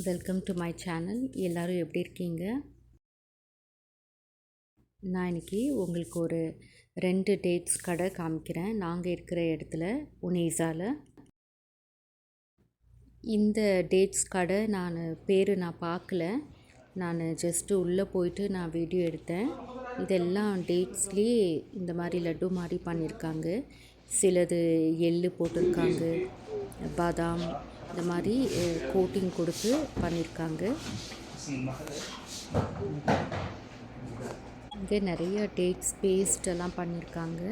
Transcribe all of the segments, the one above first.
Welcome to my channel எல்லோரும் எப்படி இருக்கீங்க? நான் இன்றைக்கி உங்களுக்கு ஒரு ரெண்டு டேட்ஸ் கடை காமிக்கிறேன். நாங்கள் இருக்கிற இடத்துல உனேசாவில் இந்த டேட்ஸ் கடை நான் பேர் நான் பார்க்கல. நான் ஜஸ்ட்டு உள்ளே போயிட்டு நான் வீடியோ எடுத்தேன். இதெல்லாம் டேட்ஸ்லேயே இந்த மாதிரி லட்டு மாதிரி பண்ணியிருக்காங்க. சிலது எள்ளு போட்டிருக்காங்க. பாதாம் இந்த மாதிரி கோட்டிங் கொடுத்து பண்ணியிருக்காங்க இங்கே நிறைய டேட்ஸ் பேஸ்ட் எல்லாம் பண்ணியிருக்காங்க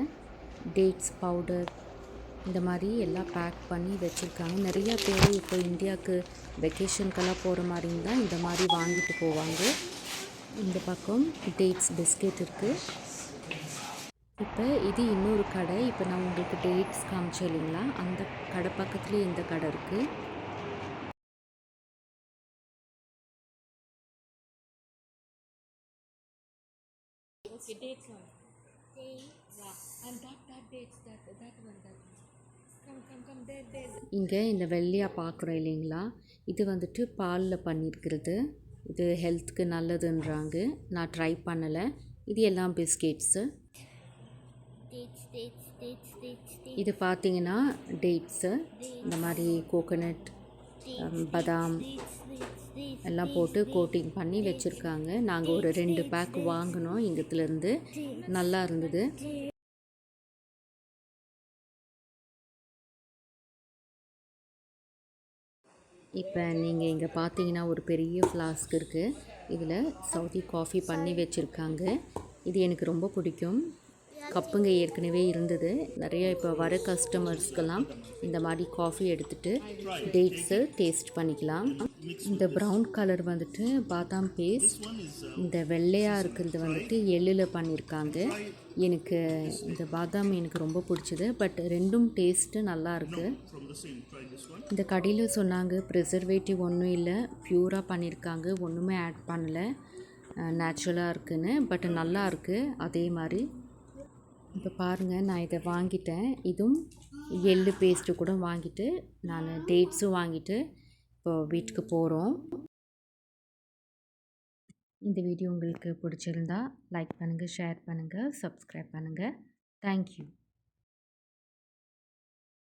டேட்ஸ் பவுடர் இந்த மாதிரி எல்லாம் பேக் பண்ணி வச்சுருக்காங்க. நிறையா பேர் இப்போ இந்தியாவுக்கு வெக்கேஷனுக்கெல்லாம் போகிற மாதிரி இருந்தால் இந்த மாதிரி வாங்கிட்டு போவாங்க. இந்த பக்கம் டேட்ஸ் பிஸ்கெட் இருக்குது இப்போ இது இன்னொரு கடை. இப்போ நான் உங்களுக்கு டேட்ஸ் காமிச்சேன் இல்லைங்களா? அந்த கடை பக்கத்துலேயே இந்த கடை இருக்குது Okay, dates one. Yeah, and that that dates that that one that one. இங்கே இந்த வெள்ளையாக பார்க்குறோம் இல்லைங்களா? இது வந்துட்டு பாலில் பண்ணியிருக்கிறது இது ஹெல்த்துக்கு நல்லதுன்றாங்க. நான் ட்ரை பண்ணலை. இது எல்லாம் பிஸ்கெட்ஸு. இது பார்த்தீங்கன்னா டேட்ஸு. இந்த மாதிரி கோகோனட் பதாம். எல்லாம் போட்டு கோட்டிங் பண்ணி வச்சுருக்காங்க. நாங்கள் ஒரு ரெண்டு பேக் வாங்கினோம். இங்கத்துலேருந்து நல்லா இருந்தது. இப்போ நீங்கள் இங்கே பார்த்தீங்கன்னா ஒரு பெரிய ஃப்ளாஸ்க் இருக்குது இதில் சவுதி காஃபி பண்ணி வச்சுருக்காங்க. இது எனக்கு ரொம்ப பிடிக்கும். கப்புங்க ஏற்கனவே இருந்தது. நிறைய இப்போ வர கஸ்டமர்ஸ்க்கெல்லாம் இந்த மாதிரி காஃபி எடுத்துகிட்டு டேட்ஸு டேஸ்ட் பண்ணிக்கலாம். இந்த ப்ரௌன் கலர் வந்துட்டு பாதாம் பேஸ்ட் இந்த வெள்ளையாக இருக்கிறது வந்துட்டு எள்ளில் பண்ணியிருக்காங்க எனக்கு இந்த பாதாம் எனக்கு ரொம்ப பிடிச்சது. பட் ரெண்டும் டேஸ்ட்டு நல்லா இருக்குது இந்த கடையில் சொன்னாங்க ப்ரிசர்வேட்டிவ் ஒன்றும் இல்லை ப்யூராக பண்ணியிருக்காங்க ஒன்றுமே ஆட் பண்ணலை. நேச்சுரலாக இருக்குதுன்னு பட் நல்லா இருக்குது அதே மாதிரி இப்போ பாருங்கள் நான் இதை வாங்கிட்டேன். இதுவும் எள்ளு பேஸ்ட்டு கூட வாங்கிட்டு நான் டேட்ஸும் வாங்கிட்டு இப்போ வீட்டுக்கு போகிறோம் இந்த வீடியோ உங்களுக்கு பிடிச்சிருந்தா லைக் பண்ணுங்கள் ஷேர் பண்ணுங்கள் சப்ஸ்கிரைப் பண்ணுங்கள் தேங்க்யூ